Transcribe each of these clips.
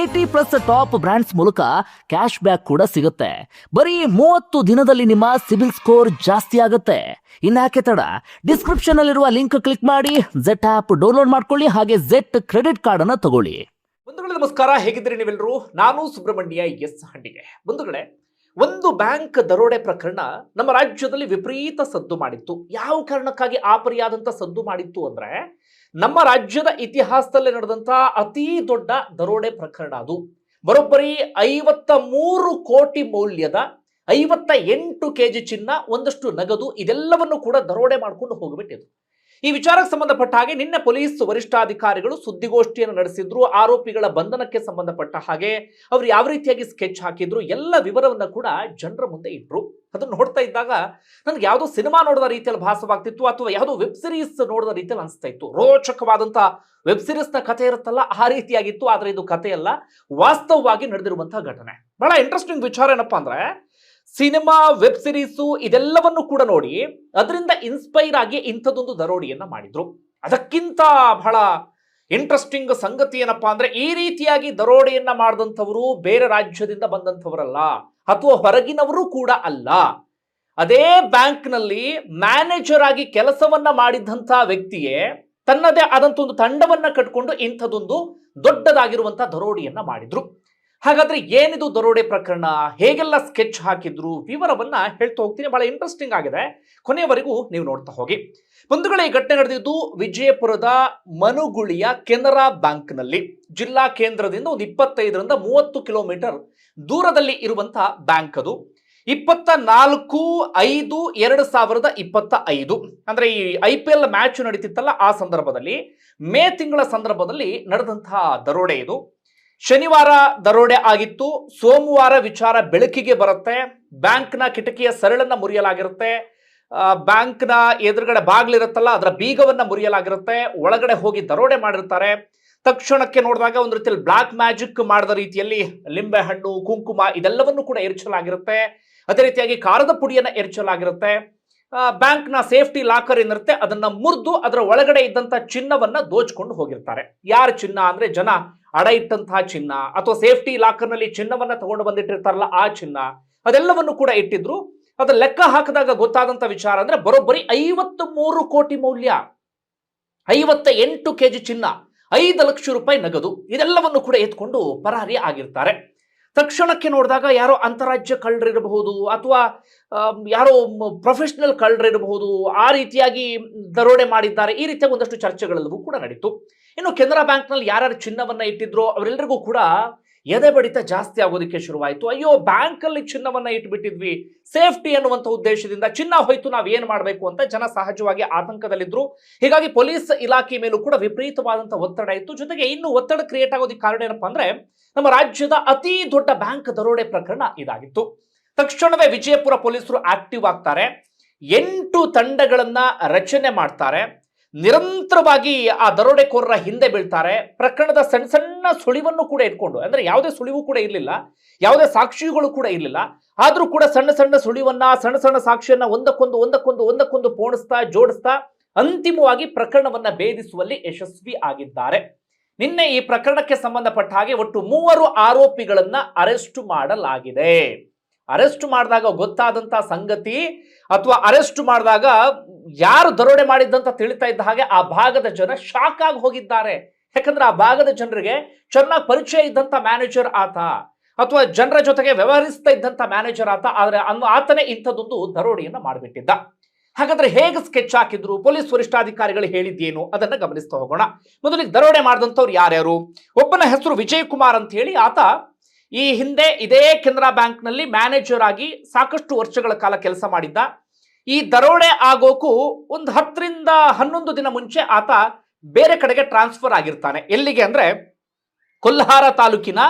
Eighty plus top brands ಮೂಲಕ cash back ಕೂಡ ಸಿಗುತ್ತೆ. ಬರೀ ಮೂವತ್ತು ದಿನದಲ್ಲಿ ನಿಮ್ಮ ಸಿಬಿಲ್ ಸ್ಕೋರ್ ಜಾಸ್ತಿ ಆಗುತ್ತೆ. ಇನ್ಯಾಕೆ ತಡ? ಡಿಸ್ಕ್ರಿಪ್ಷನ್ ಅಲ್ಲಿರುವ ಲಿಂಕ್ ಕ್ಲಿಕ್ ಮಾಡಿ ಜೆಟ್ ಆಪ್ ಡೌನ್ಲೋಡ್ ಮಾಡ್ಕೊಳ್ಳಿ, ಹಾಗೆ ಜೆಟ್ ಕ್ರೆಡಿಟ್ ಕಾರ್ಡ್ ಅನ್ನ ತಗೊಳ್ಳಿ. ಬಂಧುಗಳೇ, ನಮಸ್ಕಾರ. ಹೇಗಿದ್ದೀರಿ ನೀವೆಲ್ಲರೂ ನಾನು ಸುಬ್ರಹ್ಮಣ್ಯ ಎಸ್ ಹಂಡಿಗೆ. ಬಂಧುಗಳೇ, ಒಂದು ಬ್ಯಾಂಕ್ ದರೋಡೆ ಪ್ರಕರಣ ನಮ್ಮ ರಾಜ್ಯದಲ್ಲಿ ವಿಪರೀತ ಸದ್ದು ಮಾಡಿತ್ತು. ಯಾವ ಕಾರಣಕ್ಕಾಗಿ ಆ ಸದ್ದು ಮಾಡಿತ್ತು ಅಂದ್ರೆ ನಮ್ಮ ರಾಜ್ಯದ ಇತಿಹಾಸದಲ್ಲಿ ನಡೆದಂತಹ ಅತಿ ದೊಡ್ಡ ದರೋಡೆ ಪ್ರಕರಣ ಅದು. ಬರೋಬ್ಬರಿ ಐವತ್ತ ಮೂರು ಕೋಟಿ ಮೌಲ್ಯದ ಐವತ್ತ ಎಂಟು ಕೆಜಿ ಚಿನ್ನ, ಒಂದಷ್ಟು ನಗದು, ಇದೆಲ್ಲವನ್ನು ಕೂಡ ದರೋಡೆ ಮಾಡ್ಕೊಂಡು ಹೋಗ್ಬಿಟ್ಟಿದ್ರು ಈ ವಿಚಾರಕ್ಕೆ ಸಂಬಂಧಪಟ್ಟ ಹಾಗೆ ನಿನ್ನೆ ಪೊಲೀಸ್ ವರಿಷ್ಠಾಧಿಕಾರಿಗಳು ಸುದ್ದಿಗೋಷ್ಠಿಯನ್ನು ನಡೆಸಿದ್ರು. ಆರೋಪಿಗಳ ಬಂಧನಕ್ಕೆ ಸಂಬಂಧಪಟ್ಟ ಹಾಗೆ ಅವರು ಯಾವ ರೀತಿಯಾಗಿ ಸ್ಕೆಚ್ ಹಾಕಿದ್ರು, ಎಲ್ಲ ವಿವರವನ್ನ ಕೂಡ ಜನರ ಮುಂದೆ ಇಟ್ರು. ಅದನ್ನು ನೋಡ್ತಾ ಇದ್ದಾಗ ನನಗೆ ಯಾವುದೋ ಸಿನಿಮಾ ನೋಡಿದ ರೀತಿಯಲ್ಲಿ ಭಾಸವಾಗ್ತಿತ್ತು ಅಥವಾ ಯಾವುದೋ ವೆಬ್ ಸಿರೀಸ್ ನೋಡಿದ ರೀತಿಯಲ್ಲಿ ಅನಿಸ್ತಾ ಇತ್ತು. ರೋಚಕವಾದಂತ ವೆಬ್ ಸಿರೀಸ್ನ ಕಥೆ ಇರುತ್ತಲ್ಲ, ಆ ರೀತಿಯಾಗಿತ್ತು. ಆದ್ರೆ ಇದು ಕಥೆಯಲ್ಲ, ವಾಸ್ತವವಾಗಿ ನಡೆದಿರುವಂತಹ ಘಟನೆ. ಬಹಳ ಇಂಟ್ರೆಸ್ಟಿಂಗ್ ವಿಚಾರ ಏನಪ್ಪಾ ಅಂದ್ರೆ, ಸಿನಿಮಾ, ವೆಬ್ ಸಿರೀಸು ಇದೆಲ್ಲವನ್ನು ಕೂಡ ನೋಡಿ, ಅದರಿಂದ ಇನ್ಸ್ಪೈರ್ ಆಗಿ ಇಂಥದ್ದೊಂದು ದರೋಡಿಯನ್ನ ಮಾಡಿದ್ರು. ಅದಕ್ಕಿಂತ ಬಹಳ ಇಂಟ್ರೆಸ್ಟಿಂಗ್ ಸಂಗತಿ ಏನಪ್ಪಾ ಅಂದ್ರೆ ಈ ರೀತಿಯಾಗಿ ದರೋಡೆಯನ್ನ ಮಾಡಿದಂಥವರು ಬೇರೆ ರಾಜ್ಯದಿಂದ ಬಂದಂಥವರಲ್ಲ ಅಥವಾ ಹೊರಗಿನವರು ಕೂಡ ಅಲ್ಲ. ಅದೇ ಬ್ಯಾಂಕ್ನಲ್ಲಿ ಮ್ಯಾನೇಜರ್ ಆಗಿ ಕೆಲಸವನ್ನ ಮಾಡಿದಂಥ ವ್ಯಕ್ತಿಯೇ ತನ್ನದೇ ಆದಂತ ಒಂದು ತಂಡವನ್ನ ಕಟ್ಕೊಂಡು ಇಂಥದೊಂದು ದೊಡ್ಡದಾಗಿರುವಂತಹ ದರೋಡೆಯನ್ನ ಮಾಡಿದ್ರು. ಹಾಗಾದ್ರೆ ಏನಿದು ದರೋಡೆ ಪ್ರಕರಣ? ಹೇಗೆಲ್ಲ ಸ್ಕೆಚ್ ಹಾಕಿದ್ರು? ವಿವರವನ್ನ ಹೇಳ್ತಾ ಹೋಗ್ತೀನಿ. ಬಹಳ ಇಂಟ್ರೆಸ್ಟಿಂಗ್ ಆಗಿದೆ. ಕೊನೆಯವರೆಗೂ ನೀವು ನೋಡ್ತಾ ಹೋಗಿ. ಬಂಧುಗಳ, ಈ ಘಟನೆ ನಡೆದಿದ್ದು ವಿಜಯಪುರದ ಮನುಗುಳಿಯ ಕೆನರಾ ಬ್ಯಾಂಕ್ನಲ್ಲಿ. ಜಿಲ್ಲಾ ಕೇಂದ್ರದಿಂದ ಒಂದು ಇಪ್ಪತ್ತೈದರಿಂದ ಮೂವತ್ತು ಕಿಲೋಮೀಟರ್ ದೂರದಲ್ಲಿ ಇರುವಂತಹ ಬ್ಯಾಂಕ್ ಅದು. ಇಪ್ಪತ್ತ ನಾಲ್ಕು, ಐದು, ಎರಡು ಸಾವಿರದ ಇಪ್ಪತ್ತ ಐದು. ಅಂದ್ರೆ ಈ ಐ ಪಿ ಎಲ್ ಮ್ಯಾಚ್ ನಡೀತಿತ್ತಲ್ಲ ಆ ಸಂದರ್ಭದಲ್ಲಿ, ಮೇ ತಿಂಗಳ ಸಂದರ್ಭದಲ್ಲಿ ನಡೆದಂತಹ ದರೋಡೆ ಇದು. ಶನಿವಾರ ದರೋಡೆ ಆಗಿತ್ತು. ಸೋಮವಾರ ವಿಚಾರ ಬೆಳಕಿಗೆ ಬರುತ್ತೆ. ಬ್ಯಾಂಕ್ನ ಕಿಟಕಿಯ ಸರಳನ್ನ ಮುರಿಯಲಾಗಿರುತ್ತೆ. ಬ್ಯಾಂಕ್ನ ಎದುರುಗಡೆ ಬಾಗಿಲಿರುತ್ತಲ್ಲ, ಅದರ ಬೀಗವನ್ನ ಮುರಿಯಲಾಗಿರುತ್ತೆ. ಒಳಗಡೆ ಹೋಗಿ ದರೋಡೆ ಮಾಡಿರ್ತಾರೆ. ತಕ್ಷಣಕ್ಕೆ ನೋಡಿದಾಗ ಒಂದು ರೀತಿಯಲ್ಲಿ ಬ್ಲಾಕ್ ಮ್ಯಾಜಿಕ್ ಮಾಡಿದ ರೀತಿಯಲ್ಲಿ ಲಿಂಬೆ ಹಣ್ಣು, ಕುಂಕುಮ ಇದೆಲ್ಲವನ್ನು ಕೂಡ ಎರಚಲಾಗಿರುತ್ತೆ ಅದೇ ರೀತಿಯಾಗಿ ಖಾರದ ಪುಡಿಯನ್ನ ಎರಚಲಾಗಿರುತ್ತೆ ಬ್ಯಾಂಕ್ನ ಸೇಫ್ಟಿ ಲಾಕರ್ ಏನಿರುತ್ತೆ ಅದನ್ನ ಮುರಿದು ಅದರ ಒಳಗಡೆ ಇದ್ದಂಥ ಚಿನ್ನವನ್ನ ದೋಚ್ಕೊಂಡು ಹೋಗಿರ್ತಾರೆ. ಯಾರ ಚಿನ್ನ ಅಂದ್ರೆ ಜನ ಅಡ ಇಟ್ಟಂತಹ ಚಿನ್ನ ಅಥವಾ ಸೇಫ್ಟಿ ಲಾಕರ್ನಲ್ಲಿ ಚಿನ್ನವನ್ನ ತಗೊಂಡು ಬಂದಿಟ್ಟಿರ್ತಾರಲ್ಲ ಆ ಚಿನ್ನ ಅದೆಲ್ಲವನ್ನು ಕೂಡ ಇಟ್ಟಿದ್ರು. ಅದ್ರ ಲೆಕ್ಕ ಹಾಕಿದಾಗ ಗೊತ್ತಾದಂತ ವಿಚಾರ ಅಂದ್ರೆ ಬರೋಬ್ಬರಿ ಐವತ್ತು ಮೂರು ಕೋಟಿ ಮೌಲ್ಯ. ಐವತ್ತ ಎಂಟು ಕೆಜಿ ಚಿನ್ನ, ಐದು ಲಕ್ಷ ರೂಪಾಯಿ ನಗದು ಇದೆಲ್ಲವನ್ನು ಕೂಡ ಎತ್ಕೊಂಡು ಪರಾರಿ ಆಗಿರ್ತಾರೆ. ತಕ್ಷಣಕ್ಕೆ ನೋಡಿದಾಗ ಯಾರೋ ಅಂತಾರಾಜ್ಯ ಕಳ್ಳರಿರಬಹುದು ಅಥವಾ ಯಾರೋ ಪ್ರೊಫೆಷನಲ್ ಕಳ್ಳರಿರಬಹುದು, ಆ ರೀತಿಯಾಗಿ ದರೋಡೆ ಮಾಡಿದ್ದಾರೆ. ಈ ರೀತಿಯ ಒಂದಷ್ಟು ಚರ್ಚೆಗಳೆಲ್ಲವೂ ಕೂಡ ನಡೀತು. ಇನ್ನು ಕೆನರಾ ಬ್ಯಾಂಕ್ನಲ್ಲಿ ಯಾರ್ಯಾರು ಚಿನ್ನವನ್ನು ಇಟ್ಟಿದ್ರೋ ಅವರೆಲ್ಲರಿಗೂ ಕೂಡ ಎದೆ ಬಡಿತ ಜಾಸ್ತಿ ಆಗೋದಕ್ಕೆ ಶುರುವಾಯಿತು. ಅಯ್ಯೋ, ಬ್ಯಾಂಕಲ್ಲಿ ಚಿನ್ನವನ್ನ ಇಟ್ಬಿಟ್ಟಿದ್ವಿ. ಸೇಫ್ಟಿ ಅನ್ನುವಂಥ ಉದ್ದೇಶದಿಂದ ಚಿನ್ನ ಹೋಯ್ತು, ನಾವು ಏನು ಮಾಡಬೇಕು ಅಂತ ಜನ ಸಹಜವಾಗಿ ಆತಂಕದಲ್ಲಿದ್ರು. ಹೀಗಾಗಿ ಪೊಲೀಸ್ ಇಲಾಖೆ ಮೇಲೂ ಕೂಡ ವಿಪರೀತವಾದಂಥ ಒತ್ತಡ ಇತ್ತು. ಜೊತೆಗೆ ಇನ್ನು ಒತ್ತಡ ಕ್ರಿಯೇಟ್ ಆಗೋದಕ್ಕೆ ಕಾರಣ ಏನಪ್ಪಾ ಅಂದ್ರೆ, ನಮ್ಮ ರಾಜ್ಯದ ಅತಿ ದೊಡ್ಡ ಬ್ಯಾಂಕ್ ದರೋಡೆ ಪ್ರಕರಣ ಇದಾಗಿತ್ತು. ತಕ್ಷಣವೇ ವಿಜಯಪುರ ಪೊಲೀಸರು ಆಕ್ಟಿವ್ ಆಗ್ತಾರೆ. ಎಂಟು ತಂಡಗಳನ್ನ ರಚನೆ ಮಾಡ್ತಾರೆ. ನಿರಂತರವಾಗಿ ಆ ದರೋಡೆಕೋರರ ಹಿಂದೆ ಬೀಳ್ತಾರೆ. ಪ್ರಕರಣದ ಸಣ್ಣ ಸಣ್ಣ ಸುಳಿವನ್ನು ಕೂಡ ಇಟ್ಕೊಂಡು, ಅಂದ್ರೆ ಯಾವುದೇ ಸುಳಿವು ಕೂಡ ಇರಲಿಲ್ಲ, ಯಾವುದೇ ಸಾಕ್ಷಿಗಳು ಕೂಡ ಇರಲಿಲ್ಲ. ಆದರೂ ಕೂಡ ಸಣ್ಣ ಸಣ್ಣ ಸುಳಿವನ್ನ, ಸಣ್ಣ ಸಣ್ಣ ಸಾಕ್ಷಿಯನ್ನ ಒಂದಕ್ಕೊಂದು ಒಂದಕ್ಕೊಂದು ಒಂದಕ್ಕೊಂದು ಪೋಣಿಸ್ತಾ, ಜೋಡಿಸ್ತಾ ಅಂತಿಮವಾಗಿ ಪ್ರಕರಣವನ್ನ ಭೇದಿಸುವಲ್ಲಿ ಯಶಸ್ವಿ ಆಗಿದ್ದಾರೆ. ನಿನ್ನೆ ಈ ಪ್ರಕರಣಕ್ಕೆ ಸಂಬಂಧಪಟ್ಟ ಹಾಗೆ ಒಟ್ಟು ಮೂವರು ಆರೋಪಿಗಳನ್ನ ಅರೆಸ್ಟ್ ಮಾಡಲಾಗಿದೆ. ಅರೆಸ್ಟ್ ಮಾಡಿದಾಗ ಗೊತ್ತಾದಂತ ಸಂಗತಿ ಅಥವಾ ಅರೆಸ್ಟ್ ಮಾಡಿದಾಗ ಯಾರು ದರೋಡೆ ಮಾಡಿದ್ದಂತ ತಿಳಿತಾ ಇದ್ದ ಹಾಗೆ ಆ ಭಾಗದ ಜನ ಶಾಕ್ ಆಗಿ ಹೋಗಿದ್ದಾರೆ. ಯಾಕಂದ್ರೆ ಆ ಭಾಗದ ಜನರಿಗೆ ಚೆನ್ನಾಗಿ ಪರಿಚಯ ಇದ್ದಂತ ಮ್ಯಾನೇಜರ್ ಆತ ಅಥವಾ ಜನರ ಜೊತೆಗೆ ವ್ಯವಹರಿಸ್ತಾ ಇದ್ದಂತ ಮ್ಯಾನೇಜರ್ ಆತ, ಆದರೆ ಅನ್ನು ಆತನೇ ಇಂಥದ್ದೊಂದು ದರೋಡೆಯನ್ನ ಮಾಡಿಬಿಟ್ಟಿದ್ದ. ಹಾಗಾದ್ರೆ ಹೇಗೆ ಸ್ಕೆಚ್ ಹಾಕಿದ್ರು? ಪೊಲೀಸ್ ವರಿಷ್ಠಾಧಿಕಾರಿಗಳು ಹೇಳಿದ್ದೇನು? ಅದನ್ನ ಗಮನಿಸ್ತಾ ಹೋಗೋಣ. ಮೊದಲಿಗೆ ದರೋಡೆ ಮಾಡಿದಂಥವ್ರು ಯಾರ್ಯಾರು? ಒಬ್ಬನ ಹೆಸರು ವಿಜಯ್ ಕುಮಾರ್ ಅಂತ ಹೇಳಿ ಆತ ಈ ಹಿಂದೆ ಇದೇ ಕೆನರಾ ಬ್ಯಾಂಕ್ನಲ್ಲಿ ಮ್ಯಾನೇಜರ್ ಆಗಿ ಸಾಕಷ್ಟು ವರ್ಷಗಳ ಕಾಲ ಕೆಲಸ ಮಾಡಿದ್ದ. ಈ ದರೋಡೆ ಆಗೋಕು ಒಂದು ಹತ್ತರಿಂದ ಹನ್ನೊಂದು ದಿನ ಮುಂಚೆ ಆತ ಬೇರೆ ಕಡೆಗೆ ಟ್ರಾನ್ಸ್ಫರ್ ಆಗಿರ್ತಾನೆ. ಎಲ್ಲಿಗೆ ಅಂದ್ರೆ ಕೊಲ್ಹಾರ ತಾಲೂಕಿನ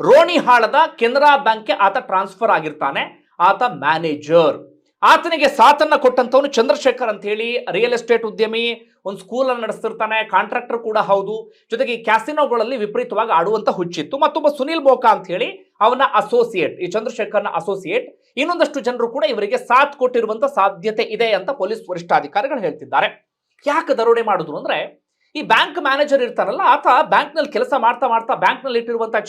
ರೋಣಿಹಾಳದ ಕೆನರಾ ಬ್ಯಾಂಕ್ಗೆ ಆತ ಟ್ರಾನ್ಸ್ಫರ್ ಆಗಿರ್ತಾನೆ. ಆತ ಮ್ಯಾನೇಜರ್. ಆತನಿಗೆ ಸಾಥನ್ನ ಕೊಟ್ಟಂತವನು ಚಂದ್ರಶೇಖರ್ ಅಂತ ಹೇಳಿ ರಿಯಲ್ ಎಸ್ಟೇಟ್ ಉದ್ಯಮಿ, ಒಂದು ಸ್ಕೂಲ್ ಅನ್ನು ನಡೆಸ್ತಿರ್ತಾನೆ ಕಾಂಟ್ರಾಕ್ಟರ್ ಕೂಡ ಹೌದು. ಜೊತೆಗೆ ಈ ಕ್ಯಾಸಿನೋಗಳಲ್ಲಿ ವಿಪರೀತವಾಗಿ ಆಡುವಂತ ಹುಚ್ಚಿತ್ತು. ಮತ್ತೊಬ್ಬ ಸುನಿಲ್ ಬೋಕಾ ಅಂತ ಹೇಳಿ, ಅವನ ಅಸೋಸಿಯೇಟ್ ಈ ಚಂದ್ರಶೇಖರ್ನ ಅಸೋಸಿಯೇಟ್ ಇನ್ನೊಂದಷ್ಟು ಜನರು ಕೂಡ ಇವರಿಗೆ ಸಾಥ್ ಕೊಟ್ಟಿರುವಂತ ಸಾಧ್ಯತೆ ಇದೆ ಅಂತ ಪೊಲೀಸ್ ವರಿಷ್ಠಾಧಿಕಾರಿಗಳು ಹೇಳ್ತಿದ್ದಾರೆ. ಯಾಕೆ ದರೋಡೆ ಮಾಡುದು ಅಂದ್ರೆ, ಈ ಬ್ಯಾಂಕ್ ಮ್ಯಾನೇಜರ್ ಇರ್ತಾರಲ್ಲ, ಆತ ಬ್ಯಾಂಕ್ನಲ್ಲಿ ಕೆಲಸ ಮಾಡ್ತಾ ಮಾಡ್ತಾ ಬ್ಯಾಂಕ್ನಲ್ಲಿ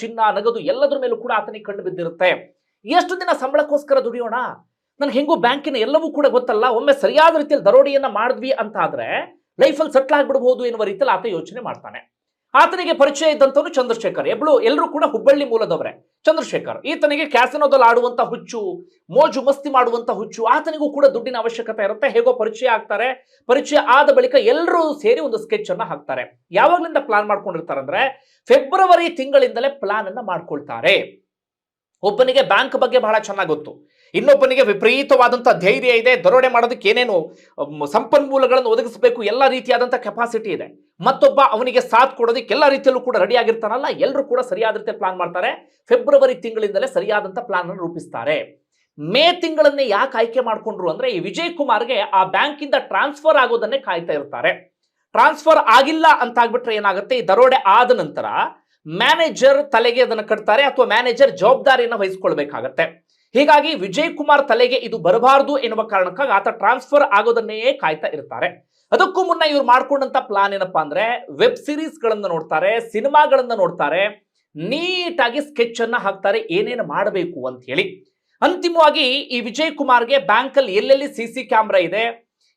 ಚಿನ್ನ, ನಗದು ಎಲ್ಲದರ ಮೇಲೂ ಕೂಡ ಆತನಿಗೆ ಕಂಡು ಬಿದ್ದಿರುತ್ತೆ. ಎಷ್ಟು ದಿನ ಸಂಬಳಕ್ಕೋಸ್ಕರ ದುಡಿಯೋಣ? ನನ್ ಹೆಂಗೋ ಬ್ಯಾಂಕಿನ ಎಲ್ಲವೂ ಕೂಡ ಗೊತ್ತಲ್ಲ, ಒಮ್ಮೆ ಸರಿಯಾದ ರೀತಿಯಲ್ಲಿ ದರೋಡೆಯನ್ನ ಮಾಡಿದ್ವಿ ಅಂತ ಆದ್ರೆ ಲೈಫಲ್ಲಿ ಸೆಟ್ಲ್ ಆಗಿಬಿಡ್ಬೋದು ಎನ್ನುವ ರೀತಿಯಲ್ಲಿ ಆತ ಯೋಚನೆ ಮಾಡ್ತಾನೆ. ಆತನಿಗೆ ಪರಿಚಯ ಇದ್ದಂಥವ್ರು ಚಂದ್ರಶೇಖರ್. ಎಬ್ಳು ಎಲ್ಲರೂ ಕೂಡ ಹುಬ್ಬಳ್ಳಿ ಮೂಲದವರೇ. ಚಂದ್ರಶೇಖರ್, ಈತನಿಗೆ ಕ್ಯಾಸಿನೋದಲ್ಲಿ ಆಡುವಂತ ಹುಚ್ಚು, ಮೋಜು ಮಸ್ತಿ ಮಾಡುವಂತ ಹುಚ್ಚು, ಆತನಿಗೂ ಕೂಡ ದುಡ್ಡಿನ ಅವಶ್ಯಕತೆ ಇರುತ್ತೆ. ಹೇಗೋ ಪರಿಚಯ ಆಗ್ತಾರೆ. ಪರಿಚಯ ಆದ ಬಳಿಕ ಎಲ್ಲರೂ ಸೇರಿ ಒಂದು ಸ್ಕೆಚ್ ಅನ್ನ ಹಾಕ್ತಾರೆ. ಯಾವಾಗ್ಲಿಂದ ಪ್ಲಾನ್ ಮಾಡ್ಕೊಂಡಿರ್ತಾರೆ ಅಂದ್ರೆ ಫೆಬ್ರವರಿ ತಿಂಗಳಿಂದಲೇ ಪ್ಲಾನ್ ಅನ್ನ ಮಾಡ್ಕೊಳ್ತಾರೆ. ಒಬ್ಬನಿಗೆ ಬ್ಯಾಂಕ್ ಬಗ್ಗೆ ಬಹಳ ಚೆನ್ನಾಗಿ ಗೊತ್ತು. ಇನ್ನೊಬ್ಬನಿಗೆ ವಿಪರೀತವಾದಂಥ ಧೈರ್ಯ ಇದೆ, ದರೋಡೆ ಮಾಡೋದಕ್ಕೆ ಏನೇನು ಸಂಪನ್ಮೂಲಗಳನ್ನು ಒದಗಿಸಬೇಕು, ಎಲ್ಲ ರೀತಿಯಾದಂಥ ಕೆಪಾಸಿಟಿ ಇದೆ. ಮತ್ತೊಬ್ಬ ಅವನಿಗೆ ಸಾಥ್ ಕೊಡೋದಕ್ಕೆ ಎಲ್ಲ ರೀತಿಯಲ್ಲೂ ಕೂಡ ರೆಡಿ ಆಗಿರ್ತಾನಲ್ಲ ಎಲ್ಲರೂ ಕೂಡ ಸರಿಯಾದ ರೀತಿಯಲ್ಲಿ ಪ್ಲಾನ್ ಮಾಡ್ತಾರೆ. ಫೆಬ್ರವರಿ ತಿಂಗಳಿಂದಲೇ ಸರಿಯಾದಂಥ ಪ್ಲಾನ್ ಅನ್ನು ರೂಪಿಸ್ತಾರೆ. ಮೇ ತಿಂಗಳನ್ನೇ ಯಾಕೆ ಆಯ್ಕೆ ಮಾಡಿಕೊಂಡ್ರು ಅಂದ್ರೆ, ಈ ವಿಜಯ್ ಕುಮಾರ್ಗೆ ಆ ಬ್ಯಾಂಕಿಂದ ಟ್ರಾನ್ಸ್ಫರ್ ಆಗೋದನ್ನೇ ಕಾಯ್ತಾ ಇರ್ತಾರೆ. ಟ್ರಾನ್ಸ್ಫರ್ ಆಗಿಲ್ಲ ಅಂತ ಆಗ್ಬಿಟ್ರೆ ಏನಾಗುತ್ತೆ, ಈ ದರೋಡೆ ಆದ ನಂತರ ಮ್ಯಾನೇಜರ್ ತಲೆಗೆ ಅದನ್ನು ಕಟ್ತಾರೆ, ಅಥವಾ ಮ್ಯಾನೇಜರ್ ಜವಾಬ್ದಾರಿಯನ್ನು ವಹಿಸ್ಕೊಳ್ಬೇಕಾಗತ್ತೆ. ಹೀಗಾಗಿ ವಿಜಯ್ ಕುಮಾರ್ ತಲೆಗೆ ಇದು ಬರಬಾರದು ಎನ್ನುವ ಕಾರಣಕ್ಕಾಗಿ ಆತ ಟ್ರಾನ್ಸ್ಫರ್ ಆಗೋದನ್ನೇ ಕಾಯ್ತಾ ಇರ್ತಾರೆ. ಅದಕ್ಕೂ ಮುನ್ನ ಇವ್ರು ಮಾಡ್ಕೊಂಡಂತ ಪ್ಲಾನ್ ಏನಪ್ಪಾ ಅಂದ್ರೆ ವೆಬ್ ಸಿರೀಸ್ ಗಳನ್ನ ನೋಡ್ತಾರೆ, ಸಿನಿಮಾಗಳನ್ನ ನೋಡ್ತಾರೆ, ನೀಟಾಗಿ ಸ್ಕೆಚ್ ಅನ್ನ ಹಾಕ್ತಾರೆ, ಏನೇನು ಮಾಡಬೇಕು ಅಂತ ಹೇಳಿ. ಅಂತಿಮವಾಗಿ ಈ ವಿಜಯ್ ಕುಮಾರ್ಗೆ ಬ್ಯಾಂಕಲ್ಲಿ ಎಲ್ಲೆಲ್ಲಿ ಸಿ ಸಿ ಕ್ಯಾಮ್ರಾ ಇದೆ,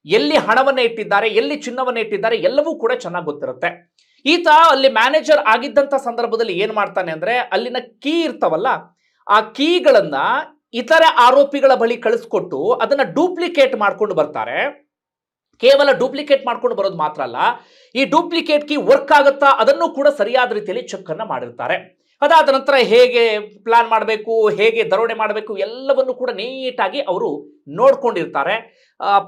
ಎಲ್ಲಿ ಹಣವನ್ನ ಇಟ್ಟಿದ್ದಾರೆ, ಎಲ್ಲಿ ಚಿನ್ನವನ್ನ ಇಟ್ಟಿದ್ದಾರೆ, ಎಲ್ಲವೂ ಕೂಡ ಚೆನ್ನಾಗಿ ಗೊತ್ತಿರುತ್ತೆ. ಈತ ಅಲ್ಲಿ ಮ್ಯಾನೇಜರ್ ಆಗಿದ್ದಂತ ಸಂದರ್ಭದಲ್ಲಿ ಏನ್ ಮಾಡ್ತಾನೆ ಅಂದ್ರೆ ಅಲ್ಲಿನ ಕೀ ಇರ್ತಾವಲ್ಲ, ಆ ಕೀಗಳನ್ನ ಇತರೆ ಆರೋಪಿಗಳ ಬಳಿ ಕಳಿಸ್ಕೊಟ್ಟು ಅದನ್ನ ಡೂಪ್ಲಿಕೇಟ್ ಮಾಡ್ಕೊಂಡು ಬರ್ತಾರೆ. ಕೇವಲ ಡೂಪ್ಲಿಕೇಟ್ ಮಾಡ್ಕೊಂಡು ಬರೋದು ಮಾತ್ರ ಅಲ್ಲ, ಈ ಡೂಪ್ಲಿಕೇಟ್ ಕಿ ವರ್ಕ್ ಆಗುತ್ತಾ ಅದನ್ನು ಕೂಡ ಸರಿಯಾದ ರೀತಿಯಲ್ಲಿ ಚೆಕ್ ಅನ್ನ ಮಾಡಿರ್ತಾರೆ. ಅದಾದ ನಂತರ ಹೇಗೆ ಪ್ಲಾನ್ ಮಾಡಬೇಕು, ಹೇಗೆ ದರೋಡೆ ಮಾಡಬೇಕು ಎಲ್ಲವನ್ನು ಕೂಡ ನೀಟಾಗಿ ಅವರು ನೋಡ್ಕೊಂಡಿರ್ತಾರೆ.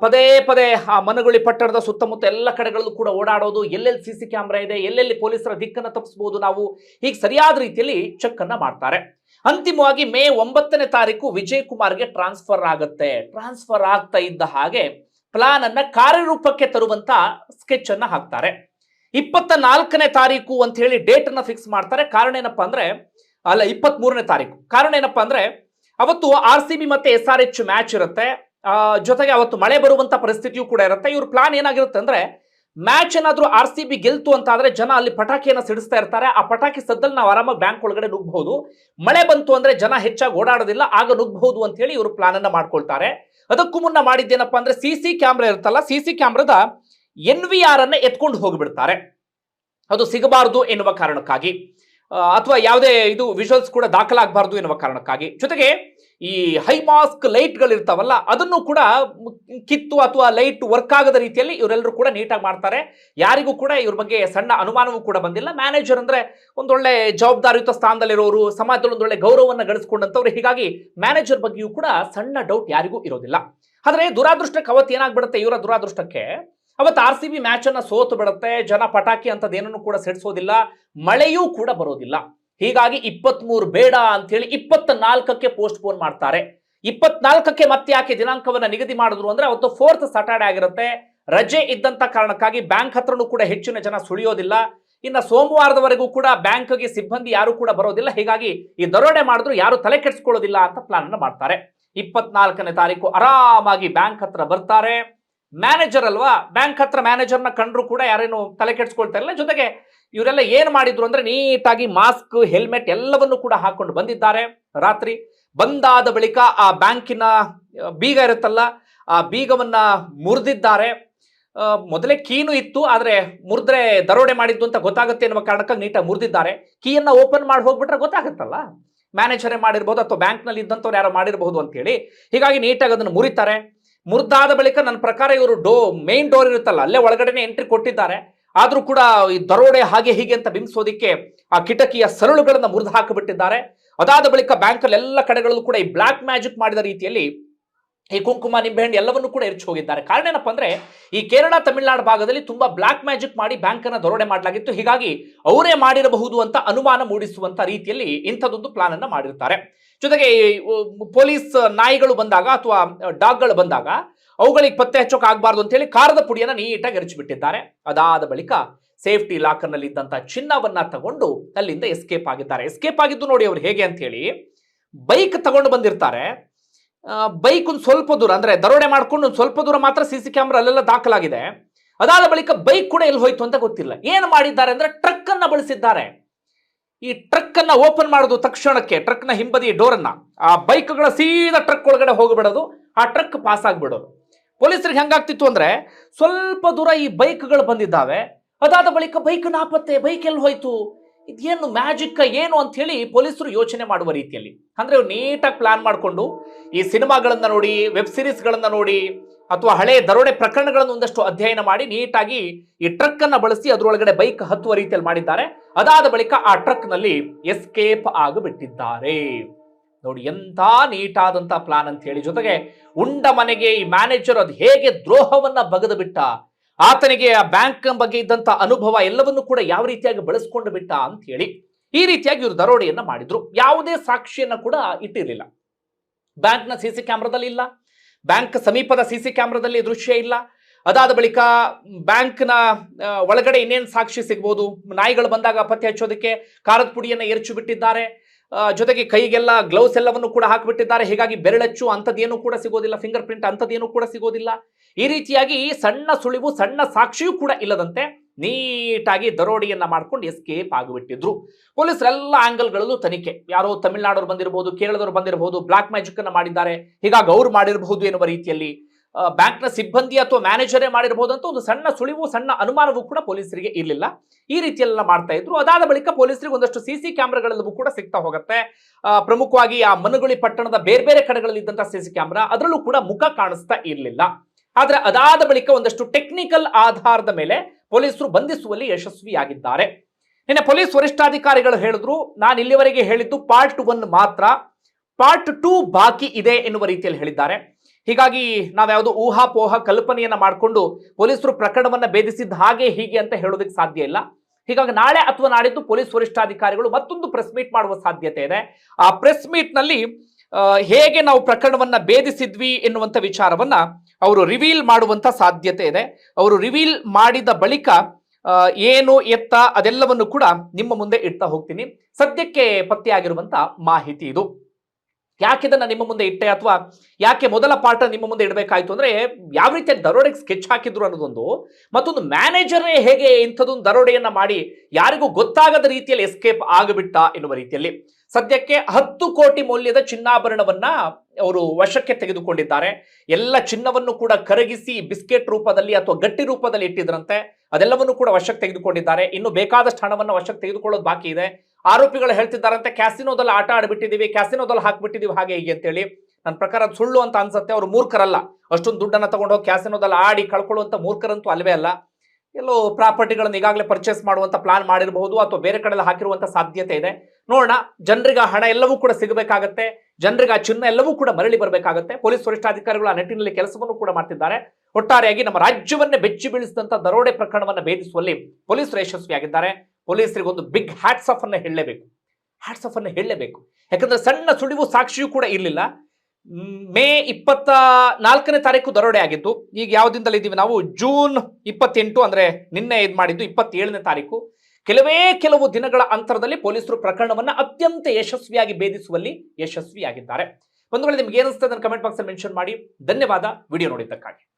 ಪದೇ ಪದೇ ಆ ಮನಗುಳಿ ಪಟ್ಟಣದ ಸುತ್ತಮುತ್ತ ಎಲ್ಲ ಕಡೆಗಳಲ್ಲೂ ಕೂಡ ಓಡಾಡೋದು, ಎಲ್ಲೆಲ್ಲಿ ಸಿ ಸಿ ಕ್ಯಾಮ್ರಾ ಇದೆ, ಎಲ್ಲೆಲ್ಲಿ ಪೊಲೀಸರ ದಿಕ್ಕನ್ನು ತಪ್ಪಿಸ್ಬೋದು ನಾವು ಹೀಗೆ ಸರಿಯಾದ ರೀತಿಯಲ್ಲಿ ಚೆಕ್ಕನ್ನು ಮಾಡ್ತಾರೆ. ಅಂತಿಮವಾಗಿ ಮೇ ಒಂಬತ್ತನೇ ತಾರೀಕು ವಿಜಯ್ ಕುಮಾರ್ಗೆ ಟ್ರಾನ್ಸ್ಫರ್ ಆಗುತ್ತೆ. ಟ್ರಾನ್ಸ್ಫರ್ ಆಗ್ತಾ ಇದ್ದ ಹಾಗೆ ಪ್ಲಾನ್ ಅನ್ನ ಕಾರ್ಯರೂಪಕ್ಕೆ ತರುವಂತ ಸ್ಕೆಚ್ ಅನ್ನ ಹಾಕ್ತಾರೆ. ಇಪ್ಪತ್ತ ನಾಲ್ಕನೇ ತಾರೀಕು ಅಂತ ಹೇಳಿ ಡೇಟ್ ಅನ್ನ ಫಿಕ್ಸ್ ಮಾಡ್ತಾರೆ. ಕಾರಣ ಏನಪ್ಪಾ ಅಂದ್ರೆ, ಅಲ್ಲ ಇಪ್ಪತ್ತ್ ಮೂರನೇ ತಾರೀಕು. ಕಾರಣ ಏನಪ್ಪಾ ಅಂದ್ರೆ, ಅವತ್ತು ಆರ್ ಸಿ ಬಿ ಮತ್ತೆ ಎಸ್ ಆರ್ ಎಚ್ ಮ್ಯಾಚ್ ಇರುತ್ತೆ. ಜೊತೆಗೆ ಅವತ್ತು ಮಳೆ ಬರುವಂತ ಪರಿಸ್ಥಿತಿಯೂ ಕೂಡ ಇರುತ್ತೆ. ಇವ್ರ ಪ್ಲಾನ್ ಏನಾಗಿರುತ್ತೆ ಅಂದ್ರೆ ಮ್ಯಾಚ್ ಏನಾದ್ರೂ ಆರ್ ಸಿ ಬಿ ಗೆಲ್ತು ಅಂತ ಆದ್ರೆ ಜನ ಅಲ್ಲಿ ಪಟಾಕಿಯನ್ನ ಸಿಡಿಸ್ತಾ ಇರ್ತಾರೆ. ಆ ಪಟಾಕಿ ಸದ್ದಲ್ಲಿ ನಾವು ಆರಾಮಾಗಿ ಬ್ಯಾಂಕ್ ಒಳಗಡೆ ನುಗ್ಬಹುದು. ಮಳೆ ಬಂತು ಅಂದ್ರೆ ಜನ ಹೆಚ್ಚಾಗಿ ಓಡಾಡೋದಿಲ್ಲ, ಆಗ ನುಗ್ಬಹುದು ಅಂತ ಹೇಳಿ ಇವರು ಪ್ಲಾನ್ ಅನ್ನ ಮಾಡ್ಕೊಳ್ತಾರೆ. ಅದಕ್ಕೂ ಮುನ್ನ ಮಾಡಿದ್ದೇನಪ್ಪ ಅಂದ್ರೆ ಸಿ ಸಿ ಕ್ಯಾಮ್ರಾ ಇರುತ್ತಲ್ಲ ಸಿ ಸಿ ಕ್ಯಾಮ್ರಾದ ಎನ್ ವಿ ಆರ್ ಅನ್ನ ಎತ್ಕೊಂಡು ಹೋಗಿಬಿಡ್ತಾರೆ. ಅದು ಸಿಗಬಾರದು ಎನ್ನುವ ಕಾರಣಕ್ಕಾಗಿ ಅಥವಾ ಯಾವುದೇ ಇದು ವಿಜುವಲ್ಸ್ ಕೂಡ ದಾಖಲಾಗಬಾರದು ಎನ್ನುವ ಕಾರಣಕ್ಕಾಗಿ. ಜೊತೆಗೆ ಈ ಹೈ ಮಾಸ್ಕ್ ಲೈಟ್ಗಳಿರ್ತಾವಲ್ಲ ಅದನ್ನು ಕೂಡ ಕಿತ್ತು ಅಥವಾ ಲೈಟ್ ವರ್ಕ್ ಆಗದ ರೀತಿಯಲ್ಲಿ ಇವರೆಲ್ಲರೂ ಕೂಡ ನೀಟಾಗಿ ಮಾಡ್ತಾರೆ. ಯಾರಿಗೂ ಕೂಡ ಇವ್ರ ಬಗ್ಗೆ ಸಣ್ಣ ಅನುಮಾನವೂ ಕೂಡ ಬಂದಿಲ್ಲ. ಮ್ಯಾನೇಜರ್ ಅಂದ್ರೆ ಒಂದೊಳ್ಳೆ ಜವಾಬ್ದಾರಿಯುತ ಸ್ಥಾನದಲ್ಲಿರೋರು, ಸಮಾಜದಲ್ಲಿ ಒಂದೊಳ್ಳೆ ಗೌರವವನ್ನು ಗಳಿಸ್ಕೊಂಡಂಥವ್ರು ಹೀಗಾಗಿ ಮ್ಯಾನೇಜರ್ ಬಗ್ಗೆಯೂ ಕೂಡ ಸಣ್ಣ ಡೌಟ್ ಯಾರಿಗೂ ಇರೋದಿಲ್ಲ. ಆದರೆ ದುರಾದೃಷ್ಟಕ್ಕೆ ಅವತ್ತು ಏನಾಗ್ಬಿಡುತ್ತೆ ಇವರ ದುರಾದೃಷ್ಟಕ್ಕೆ? ಅವತ್ತು ಆರ್ ಸಿ ಬಿ ಮ್ಯಾಚ್ ಅನ್ನ ಸೋತು ಬಿಡುತ್ತೆ, ಜನ ಪಟಾಕಿ ಅಂತದೇನನ್ನು ಕೂಡ ಸಿಡಿಸೋದಿಲ್ಲ, ಮಳೆಯೂ ಕೂಡ ಬರೋದಿಲ್ಲ. ಹೀಗಾಗಿ ಇಪ್ಪತ್ಮೂರು ಬೇಡ ಅಂತ ಹೇಳಿ ಇಪ್ಪತ್ತ ನಾಲ್ಕಕ್ಕೆ ಪೋಸ್ಟ್ ಪೋನ್ ಮಾಡ್ತಾರೆ. ಇಪ್ಪತ್ನಾಲ್ಕಕ್ಕೆ ಮತ್ತೆ ಯಾಕೆ ದಿನಾಂಕವನ್ನ ನಿಗದಿ ಮಾಡಿದ್ರು ಅಂದ್ರೆ ಅವತ್ತು ಫೋರ್ತ್ ಸಾಟರ್ಡೆ ಆಗಿರುತ್ತೆ. ರಜೆ ಇದ್ದಂತ ಕಾರಣಕ್ಕಾಗಿ ಬ್ಯಾಂಕ್ ಹತ್ರನೂ ಕೂಡ ಹೆಚ್ಚಿನ ಜನ ಸುಳಿಯೋದಿಲ್ಲ. ಇನ್ನು ಸೋಮವಾರದವರೆಗೂ ಕೂಡ ಬ್ಯಾಂಕ್ಗೆ ಸಿಬ್ಬಂದಿ ಯಾರು ಕೂಡ ಬರೋದಿಲ್ಲ. ಹೀಗಾಗಿ ಈ ದರೋಡೆ ಮಾಡಿದ್ರು ಯಾರು ತಲೆ ಕೆಡಿಸ್ಕೊಳ್ಳೋದಿಲ್ಲ ಅಂತ ಪ್ಲಾನ್ ಅನ್ನ ಮಾಡ್ತಾರೆ. ಇಪ್ಪತ್ನಾಲ್ಕನೇ ತಾರೀಕು ಆರಾಮಾಗಿ ಬ್ಯಾಂಕ್ ಹತ್ರ ಬರ್ತಾರೆ. ಮ್ಯಾನೇಜರ್ ಅಲ್ವಾ? ಬ್ಯಾಂಕ್ ಹತ್ರ ಮ್ಯಾನೇಜರ್ನ ಕಂಡ್ರು ಕೂಡ ಯಾರೇನು ತಲೆ ಕೆಡ್ಸ್ಕೊಳ್ತಾ ಇಲ್ಲ ಜೊತೆಗೆ ಇವರೆಲ್ಲ ಏನು ಮಾಡಿದ್ರು ಅಂದ್ರೆ ನೀಟಾಗಿ ಮಾಸ್ಕ್ ಹೆಲ್ಮೆಟ್ ಎಲ್ಲವನ್ನು ಕೂಡ ಹಾಕೊಂಡು ಬಂದಿದ್ದಾರೆ ರಾತ್ರಿ. ಬಂದಾದ ಬಳಿಕ ಆ ಬ್ಯಾಂಕಿನ ಬೀಗ ಇರುತ್ತಲ್ಲ, ಆ ಬೀಗವನ್ನ ಮುರಿದಿದ್ದಾರೆ. ಮೊದಲೇ ಕೀನು ಇತ್ತು, ಆದರೆ ಮುರಿದ್ರೆ ದರೋಡೆ ಮಾಡಿದ್ದು ಅಂತ ಗೊತ್ತಾಗುತ್ತೆ ಎನ್ನುವ ಕಾರಣಕ್ಕಾಗಿ ನೀಟಾಗಿ ಮುರಿದಿದ್ದಾರೆ. ಕೀಯನ್ನ ಓಪನ್ ಮಾಡಿ ಹೋಗ್ಬಿಟ್ರೆ ಗೊತ್ತಾಗುತ್ತಲ್ಲ? ಮ್ಯಾನೇಜರೇ ಮಾಡಿರ್ಬೋದು ಅಥವಾ ಬ್ಯಾಂಕ್ನಲ್ಲಿ ಇದ್ದಂಥವ್ರು ಯಾರೋ ಮಾಡಿರಬಹುದು ಅಂತ ಹೇಳಿ ಹೀಗಾಗಿ ನೀಟಾಗಿ ಅದನ್ನು ಮುರಿತಾರೆ. ಮುರಿದಾದ ಬಳಿಕ ನನ್ನ ಪ್ರಕಾರ ಇವರು ಡೋ ಮೇನ್ ಡೋರ್ ಇರುತ್ತಲ್ಲ, ಅಲ್ಲೇ ಒಳಗಡೆನೆ ಎಂಟ್ರಿ ಕೊಟ್ಟಿದ್ದಾರೆ. ಆದರೂ ಕೂಡ ಈ ದರೋಡೆ ಹಾಗೆ ಹೀಗೆ ಅಂತ ಬಿಂಬಿಸೋದಿಕ್ಕೆ ಆ ಕಿಟಕಿಯ ಸರಳುಗಳನ್ನು ಮುರಿದು ಹಾಕಿಬಿಟ್ಟಿದ್ದಾರೆ. ಅದಾದ ಬಳಿಕ ಬ್ಯಾಂಕಲ್ಲಿ ಎಲ್ಲ ಕಡೆಗಳಲ್ಲೂ ಕೂಡ ಈ ಬ್ಲಾಕ್ ಮ್ಯಾಜಿಕ್ ಮಾಡಿದ ರೀತಿಯಲ್ಲಿ ಈ ಕುಂಕುಮ, ನಿಂಬೆಹಣ್ಣು ಎಲ್ಲವನ್ನೂ ಕೂಡ ಎರಚಿ ಹೋಗಿದ್ದಾರೆ. ಕಾರಣ ಏನಪ್ಪ ಅಂದ್ರೆ, ಈ ಕೇರಳ, ತಮಿಳುನಾಡು ಭಾಗದಲ್ಲಿ ತುಂಬಾ ಬ್ಲಾಕ್ ಮ್ಯಾಜಿಕ್ ಮಾಡಿ ಬ್ಯಾಂಕ್ ಅನ್ನ ದರೋಡೆ ಮಾಡಲಾಗಿತ್ತು. ಹೀಗಾಗಿ ಅವರೇ ಮಾಡಿರಬಹುದು ಅಂತ ಅನುಮಾನ ಮೂಡಿಸುವಂತ ರೀತಿಯಲ್ಲಿ ಇಂಥದ್ದೊಂದು ಪ್ಲಾನ್ ಅನ್ನ ಮಾಡಿರ್ತಾರೆ. ಜೊತೆಗೆ ಪೊಲೀಸ್ ನಾಯಿಗಳು ಬಂದಾಗ ಅಥವಾ ಡಾಗ್ಗಳು ಬಂದಾಗ ಅವುಗಳಿಗೆ ಪತ್ತೆ ಹಚ್ಚೋಕೆ ಆಗಬಾರ್ದು ಅಂತ ಹೇಳಿ ಖಾರದ ಪುಡಿಯನ್ನ ನೀಟಾಗಿ ಎರಚಿಬಿಟ್ಟಿದ್ದಾರೆ. ಅದಾದ ಬಳಿಕ ಸೇಫ್ಟಿ ಲಾಕರ್ನಲ್ಲಿ ಇದ್ದಂತ ಚಿನ್ನವನ್ನ ತಗೊಂಡು ಅಲ್ಲಿಂದ ಎಸ್ಕೇಪ್ ಆಗಿದ್ದಾರೆ. ಎಸ್ಕೇಪ್ ಆಗಿದ್ದು ನೋಡಿ ಅವ್ರು ಹೇಗೆ ಅಂತ ಹೇಳಿ ಬೈಕ್ ತಗೊಂಡು ಬಂದಿರ್ತಾರೆ. ಬೈಕ್ ಒಂದು ಸ್ವಲ್ಪ ದೂರ ಅಂದ್ರೆ ದರೋಡೆ ಮಾಡ್ಕೊಂಡು ಒಂದು ಸ್ವಲ್ಪ ದೂರ ಮಾತ್ರ ಸಿ ಸಿ ಕ್ಯಾಮ್ರಾ ಅಲ್ಲೆಲ್ಲ ದಾಖಲಾಗಿದೆ. ಅದಾದ ಬಳಿಕ ಬೈಕ್ ಕೂಡ ಎಲ್ಲಿ ಹೋಯ್ತು ಅಂತ ಗೊತ್ತಿಲ್ಲ. ಏನು ಮಾಡಿದ್ದಾರೆ ಅಂದ್ರೆ ಟ್ರಕ್ ಅನ್ನ ಬಳಸಿದ್ದಾರೆ. ಈ ಟ್ರಕ್ ಅನ್ನ ಓಪನ್ ಮಾಡೋದು ತಕ್ಷಣಕ್ಕೆ ಟ್ರಕ್ನ ಹಿಂಬದಿ ಡೋರ್ ಅನ್ನ, ಆ ಬೈಕ್ಗಳ ಸೀದಾ ಟ್ರಕ್ ಒಳಗಡೆ ಹೋಗ್ಬಿಡೋದು, ಆ ಟ್ರಕ್ ಪಾಸ್ ಆಗ್ಬಿಡೋದು. ಪೊಲೀಸರಿಗೆ ಹೆಂಗಾಗ್ತಿತ್ತು ಅಂದ್ರೆ, ಸ್ವಲ್ಪ ದೂರ ಈ ಬೈಕ್ಗಳು ಬಂದಿದ್ದಾವೆ, ಅದಾದ ಬಳಿಕ ಬೈಕ್ ನಾಪತ್ತೆ ಬೈಕ್ ಎಲ್ಲಿ ಹೋಯ್ತು? ಇದೇನು ಮ್ಯಾಜಿಕ್ ಏನು ಅಂತ ಹೇಳಿ ಪೊಲೀಸರು ಯೋಚನೆ ಮಾಡುವ ರೀತಿಯಲ್ಲಿ. ಅಂದ್ರೆ ನೀಟಾಗಿ ಪ್ಲಾನ್ ಮಾಡಿಕೊಂಡು, ಈ ಸಿನಿಮಾಗಳನ್ನ ನೋಡಿ ವೆಬ್ ಸಿರೀಸ್ಗಳನ್ನ ನೋಡಿ ಅಥವಾ ಹಳೆ ದರೋಡೆ ಪ್ರಕರಣಗಳನ್ನು ಒಂದಷ್ಟು ಅಧ್ಯಯನ ಮಾಡಿ ನೀಟಾಗಿ ಈ ಟ್ರಕ್ ಅನ್ನ ಬಳಸಿ ಅದರೊಳಗಡೆ ಬೈಕ್ ಹತ್ತುವ ರೀತಿಯಲ್ಲಿ ಮಾಡಿದ್ದಾರೆ. ಅದಾದ ಬಳಿಕ ಆ ಟ್ರಕ್ನಲ್ಲಿ ಎಸ್ಕೇಪ್ ಆಗಿಬಿಟ್ಟಿದ್ದಾರೆ. ನೋಡಿ ಎಂಥ ನೀಟಾದಂತ ಪ್ಲಾನ್ ಅಂತ ಹೇಳಿ. ಜೊತೆಗೆ ಉಂಡ ಮನೆಗೆ ಈ ಮ್ಯಾನೇಜರ್ ಅದು ಹೇಗೆ ದ್ರೋಹವನ್ನ ಬಗೆದು ಬಿಟ್ಟ, ಆತನಿಗೆ ಆ ಬ್ಯಾಂಕ್ ಬಗ್ಗೆ ಇದ್ದಂತ ಅನುಭವ ಎಲ್ಲವನ್ನು ಕೂಡ ಯಾವ ರೀತಿಯಾಗಿ ಬಳಸ್ಕೊಂಡು ಬಿಟ್ಟ ಅಂತ ಹೇಳಿ ಈ ರೀತಿಯಾಗಿ ಇವರು ದರೋಡೆಯನ್ನ ಮಾಡಿದ್ರು. ಯಾವುದೇ ಸಾಕ್ಷಿಯನ್ನ ಕೂಡ ಇಟ್ಟಿರಲಿಲ್ಲ. ಬ್ಯಾಂಕ್ನ ಸಿ ಸಿ ಕ್ಯಾಮ್ರಾದಲ್ಲಿ ಇಲ್ಲ ಬ್ಯಾಂಕ್ ಸಮೀಪದ ಸಿ ಸಿ ಕ್ಯಾಮ್ರಾದಲ್ಲಿ ದೃಶ್ಯ ಇಲ್ಲ. ಅದಾದ ಬಳಿಕ ಬ್ಯಾಂಕ್ನ ಒಳಗಡೆ ಇನ್ನೇನು ಸಾಕ್ಷಿ ಸಿಗ್ಬೋದು? ನಾಯಿಗಳು ಬಂದಾಗ ಪತ್ತೆ ಹಚ್ಚೋದಕ್ಕೆ ಖಾರದ ಪುಡಿಯನ್ನು ಎರಚು ಬಿಟ್ಟಿದ್ದಾರೆ. ಜೊತೆಗೆ ಕೈಗೆಲ್ಲ ಗ್ಲೌಸ್ ಎಲ್ಲವನ್ನು ಕೂಡ ಹಾಕಿಬಿಟ್ಟಿದ್ದಾರೆ. ಹೀಗಾಗಿ ಬೆರಳಚ್ಚು ಅಂಥದ್ದೇನು ಕೂಡ ಸಿಗೋದಿಲ್ಲ. ಫಿಂಗರ್ ಪ್ರಿಂಟ್ ಅಂಥದ್ದೇನು ಕೂಡ ಸಿಗೋದಿಲ್ಲ. ಈ ರೀತಿಯಾಗಿ ಸಣ್ಣ ಸುಳಿವು, ಸಣ್ಣ ಸಾಕ್ಷಿಯೂ ಕೂಡ ಇಲ್ಲದಂತೆ ನೀಟಾಗಿ ದರೋಡೆಯನ್ನ ಮಾಡ್ಕೊಂಡು ಎಸ್ಕೇಪ್ ಆಗಿಬಿಟ್ಟಿದ್ರು. ಪೊಲೀಸರೆಲ್ಲ ಆಂಗಲ್ಗಳಲ್ಲೂ ತನಿಖೆ. ಯಾರೋ ತಮಿಳ್ನಾಡವ್ರು ಬಂದಿರಬಹುದು ಕೇರಳದವ್ರು ಬಂದಿರಬಹುದು ಬ್ಲಾಕ್ ಮ್ಯಾಜಿಕ್ ಅನ್ನ ಮಾಡಿದ್ದಾರೆ. ಹೀಗಾಗಿ ಅವ್ರು ಮಾಡಿರಬಹುದು ಎನ್ನುವ ರೀತಿಯಲ್ಲಿ ಬ್ಯಾಂಕ್ನ ಸಿಬ್ಬಂದಿ ಅಥವಾ ಮ್ಯಾನೇಜರೇ ಮಾಡಿರಬಹುದು ಅಂತ ಒಂದು ಸಣ್ಣ ಸುಳಿವು, ಸಣ್ಣ ಅನುಮಾನವೂ ಕೂಡ ಪೊಲೀಸರಿಗೆ ಇರಲಿಲ್ಲ. ಈ ರೀತಿಯೆಲ್ಲ ಮಾಡ್ತಾ ಇದ್ರು. ಅದಾದ ಬಳಿಕ ಪೊಲೀಸರಿಗೆ ಒಂದಷ್ಟು ಸಿ ಸಿ ಕ್ಯಾಮ್ರಾಗಳಲ್ಲೂ ಕೂಡ ಸಿಗ್ತಾ ಹೋಗುತ್ತೆ. ಪ್ರಮುಖವಾಗಿ ಆ ಮನುಗುಳಿ ಪಟ್ಟಣದ ಬೇರೆ ಬೇರೆ ಕಡೆಗಳಲ್ಲಿ ಇದ್ದಂತಹ ಸಿ ಸಿ ಕ್ಯಾಮ್ರಾ ಅದರಲ್ಲೂ ಕೂಡ ಮುಖ ಕಾಣಿಸ್ತಾ ಇರಲಿಲ್ಲ. ಆದ್ರೆ ಅದಾದ ಬಳಿಕ ಒಂದಷ್ಟು ಟೆಕ್ನಿಕಲ್ ಆಧಾರದ ಮೇಲೆ ಪೊಲೀಸರು ಬಂಧಿಸುವಲ್ಲಿ ಯಶಸ್ವಿಯಾಗಿದ್ದಾರೆ. ನಿನ್ನೆ ಪೊಲೀಸ್ ವರಿಷ್ಠಾಧಿಕಾರಿಗಳು ಹೇಳಿದ್ರು, ನಾನು ಇಲ್ಲಿವರೆಗೆ ಹೇಳಿದ್ದು ಪಾರ್ಟ್ ಒನ್ ಮಾತ್ರ ಪಾರ್ಟ್ ಟೂ ಬಾಕಿ ಇದೆ ಎನ್ನುವ ರೀತಿಯಲ್ಲಿ ಹೇಳಿದ್ದಾರೆ. ಹೀಗಾಗಿ ನಾವ್ಯಾವುದು ಊಹಾಪೋಹ ಕಲ್ಪನೆಯನ್ನ ಮಾಡಿಕೊಂಡು ಪೊಲೀಸರು ಪ್ರಕರಣವನ್ನ ಭೇದಿಸಿದ ಹಾಗೆ ಹೀಗೆ ಅಂತ ಹೇಳೋದಕ್ಕೆ ಸಾಧ್ಯ ಇಲ್ಲ. ಹೀಗಾಗಿ ನಾಳೆ ಅಥವಾ ನಾಡಿದ್ದು ಪೊಲೀಸ್ ವರಿಷ್ಠಾಧಿಕಾರಿಗಳು ಮತ್ತೊಂದು ಪ್ರೆಸ್ ಮೀಟ್ ಮಾಡುವ ಸಾಧ್ಯತೆ ಇದೆ. ಆ ಪ್ರೆಸ್ ಮೀಟ್ನಲ್ಲಿ ಹೇಗೆ ನಾವು ಪ್ರಕರಣವನ್ನ ಭೇದಿಸಿದ್ವಿ ಎನ್ನುವಂತ ವಿಚಾರವನ್ನ ಅವರು ರಿವೀಲ್ ಮಾಡುವಂತ ಸಾಧ್ಯತೆ ಇದೆ. ಅವರು ರಿವೀಲ್ ಮಾಡಿದ ಬಳಿಕ ಏನು ಎತ್ತ ಅದೆಲ್ಲವನ್ನು ಕೂಡ ನಿಮ್ಮ ಮುಂದೆ ಇಡ್ತಾ ಹೋಗ್ತೀನಿ. ಸದ್ಯಕ್ಕೆ ಪತ್ತೆಯಾಗಿರುವಂತ ಮಾಹಿತಿ ಇದು. ಯಾಕೆ ಇದನ್ನ ನಿಮ್ಮ ಮುಂದೆ ಇಟ್ಟೆ ಅಥವಾ ಯಾಕೆ ಮೊದಲ ಪಾಠ ನಿಮ್ಮ ಮುಂದೆ ಇಡಬೇಕಾಯ್ತು ಅಂದ್ರೆ, ಯಾವ ರೀತಿಯಾಗಿ ದರೋಡೆಗೆ ಸ್ಕೆಚ್ ಹಾಕಿದ್ರು ಅನ್ನೋದೊಂದು, ಮತ್ತೊಂದು ಮ್ಯಾನೇಜರೇ ಹೇಗೆ ಇಂಥದೊಂದು ದರೋಡೆಯನ್ನ ಮಾಡಿ ಯಾರಿಗೂ ಗೊತ್ತಾಗದ ರೀತಿಯಲ್ಲಿ ಎಸ್ಕೇಪ್ ಆಗಿಬಿಟ್ಟ ಎನ್ನುವ ರೀತಿಯಲ್ಲಿ. ಸದ್ಯಕ್ಕೆ ಹತ್ತು ಕೋಟಿ ಮೌಲ್ಯದ ಚಿನ್ನಾಭರಣವನ್ನ ಅವರು ವಶಕ್ಕೆ ತೆಗೆದುಕೊಂಡಿದ್ದಾರೆ. ಎಲ್ಲ ಚಿನ್ನವನ್ನು ಕೂಡ ಕರಗಿಸಿ ಬಿಸ್ಕೆಟ್ ರೂಪದಲ್ಲಿ ಅಥವಾ ಗಟ್ಟಿ ರೂಪದಲ್ಲಿ ಇಟ್ಟಿದ್ರಂತೆ. ಅದೆಲ್ಲವನ್ನು ಕೂಡ ವಶಕ್ಕೆ ತೆಗೆದುಕೊಂಡಿದ್ದಾರೆ. ಇನ್ನು ಬೇಕಾದಷ್ಟು ಹಣವನ್ನು ವಶಕ್ಕೆ ತೆಗೆದುಕೊಳ್ಳೋದು ಬಾಕಿ ಇದೆ. ಆರೋಪಿಗಳು ಹೇಳ್ತಿದ್ದಾರಂತೆ, ಕ್ಯಾಸಿನೋದಲ್ಲಿ ಆಟ ಆಡಿಬಿಟ್ಟಿದ್ದೀವಿ ಕ್ಯಾಸಿನೋದಲ್ಲಿ ಹಾಕ್ಬಿಟ್ಟಿದೀವಿ, ಹಾಗೆ ಹೀಗೆ ಅಂತೇಳಿ. ನನ್ನ ಪ್ರಕಾರ ಅದು ಸುಳ್ಳು ಅಂತ ಅನ್ಸುತ್ತೆ. ಅವರು ಮೂರ್ಖರಲ್ಲ. ಅಷ್ಟೊಂದು ದುಡ್ಡನ್ನು ತಗೊಂಡು ಹೋಗಿ ಕ್ಯಾಸಿನೋದಲ್ಲಿ ಆಡಿ ಕಳ್ಕೊಳ್ಳುವಂತ ಮೂರ್ಖರಂತೂ ಅಲ್ವೇ ಅಲ್ಲ. ಎಲ್ಲೋ ಪ್ರಾಪರ್ಟಿಗಳನ್ನು ಈಗಾಗಲೇ ಪರ್ಚೇಸ್ ಮಾಡುವಂಥ ಪ್ಲಾನ್ ಮಾಡಿರಬಹುದು ಅಥವಾ ಬೇರೆ ಕಡೆ ಹಾಕಿರುವಂಥ ಸಾಧ್ಯತೆ ಇದೆ. ನೋಡೋಣ, ಜನರಿಗೆ ಹಣ ಎಲ್ಲವೂ ಕೂಡ ಸಿಗಬೇಕಾಗತ್ತೆ, ಜನರಿಗೆ ಆ ಚಿನ್ನ ಎಲ್ಲವೂ ಕೂಡ ಮರಳಿ ಬರಬೇಕಾಗತ್ತೆ. ಪೊಲೀಸ್ ವರಿಷ್ಠಾಧಿಕಾರಿಗಳು ಆ ನಿಟ್ಟಿನಲ್ಲಿ ಕೆಲಸವನ್ನು ಕೂಡ ಮಾಡ್ತಿದ್ದಾರೆ. ಒಟ್ಟಾರೆಯಾಗಿ ನಮ್ಮ ರಾಜ್ಯವನ್ನೇ ಬೆಚ್ಚಿ ಬೀಳಿಸಿದಂಥ ದರೋಡೆ ಪ್ರಕರಣವನ್ನು ಭೇದಿಸುವಲ್ಲಿ ಪೊಲೀಸರು ಯಶಸ್ವಿಯಾಗಿದ್ದಾರೆ. ಪೊಲೀಸರಿಗೆ ಒಂದು ಬಿಗ್ ಹ್ಯಾಟ್ಸ್ ಆಫ್ ಅನ್ನು ಹೇಳಲೇಬೇಕು. ಹ್ಯಾಟ್ಸ್ ಆಫ್ ಅನ್ನು ಹೇಳಲೇಬೇಕು. ಯಾಕಂದ್ರೆ ಸಣ್ಣ ಸುಳಿವು ಸಾಕ್ಷಿಯೂ ಕೂಡ ಇರಲಿಲ್ಲ. ಮ್, ಇಪ್ಪತ್ತ ನಾಲ್ಕನೇ ತಾರೀಕು ದರೋಡೆ ಆಗಿತ್ತು ಈಗ ಯಾವ ದಿನದಲ್ಲಿ ಇದ್ದೀವಿ ನಾವು? ಜೂನ್ ಇಪ್ಪತ್ತೆಂಟು ಅಂದ್ರೆ ನಿನ್ನೆ ಇದು ಮಾಡಿದ್ದು ಇಪ್ಪತ್ತೇಳನೇ ತಾರೀಕು. ಕೆಲವೇ ಕೆಲವು ದಿನಗಳ ಅಂತರದಲ್ಲಿ ಪೊಲೀಸರು ಪ್ರಕರಣವನ್ನ ಅತ್ಯಂತ ಯಶಸ್ವಿಯಾಗಿ ಭೇದಿಸುವಲ್ಲಿ ಯಶಸ್ವಿಯಾಗಿದ್ದಾರೆ. ಒಂದು ವೇಳೆ ನಿಮ್ಗೆ ಏನಿಸ್ತದೆ ಕಮೆಂಟ್ ಬಾಕ್ಸ್ ಮೆನ್ಷನ್ ಮಾಡಿ. ಧನ್ಯವಾದ. ವಿಡಿಯೋ ನೋಡಿದ್ದಕ್ಕಾಗಿ.